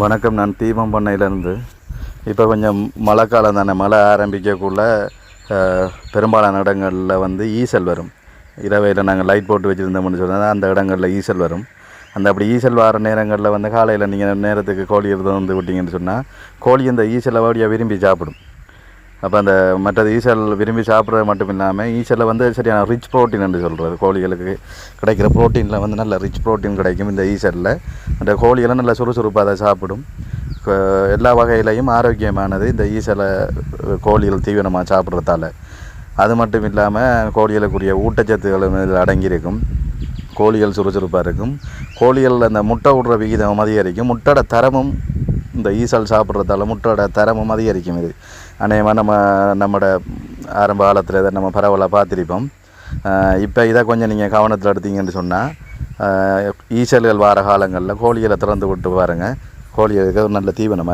வணக்கம். நான் தீபம் பண்ணையிலேருந்து. இப்போ கொஞ்சம் மழை காலம் தானே. மழை ஆரம்பிக்கக்குள்ள பெரும்பாலான இடங்களில் வந்து ஈசல் வரும். இரவையில் நாங்கள் லைட் போட்டு வச்சுருந்தோம்னு சொன்னால் அந்த இடங்களில் ஈசல் வரும். அந்த அப்படி ஈசல் வர நேரங்களில் வந்து காலையில் நீங்கள் நேரத்துக்கு கோழி இருந்து வந்து விட்டிங்கன்னு சொன்னால் கோழி இந்த ஈசலை வழியாக விரும்பி சாப்பிடும். அப்போ அந்த மற்றது ஈசல் விரும்பி சாப்பிட்றது மட்டும் இல்லாமல் ஈசலில் வந்து சரியான ரிச் ப்ரோட்டீன் என்று சொல்கிறது கோழிகளுக்கு கிடைக்கிற ப்ரோட்டீனில் வந்து நல்ல ரிச் ப்ரோட்டீன் கிடைக்கும் இந்த ஈசலில். அந்த கோழியெல்லாம் நல்ல சுறுசுறுப்பாக அதை சாப்பிடும். எல்லா வகையிலையும் ஆரோக்கியமானது இந்த ஈசலை கோழிகள் தீவிரமாக சாப்பிட்றதால. அது மட்டும் இல்லாமல் கோழிகளுக்குரிய ஊட்டச்சத்துக்களும் இதில் அடங்கியிருக்கும். கோழிகள் சுறுசுறுப்பாக இருக்கும். கோழிகள் அந்த முட்டை விடுற விகிதம் அதிகரிக்கும். முட்டோட தரமும் இந்த ஈசல் சாப்பிட்றதால முட்டோட தரமும் அதிகரிக்கும் இது. அநேகமாக நம்ம நம்மளோட ஆரம்ப காலத்தில் இதை நம்ம பரவலாக பார்த்துருப்போம். இப்போ இதை கொஞ்சம் நீங்கள் கவனத்தில் எடுத்தீங்கன்னு சொன்னால் ஈசல்கள் வார காலங்களில் கோழிகளை திறந்து விட்டு பாருங்கள் கோழிகளுக்கு ஒரு நல்ல தீவனமாக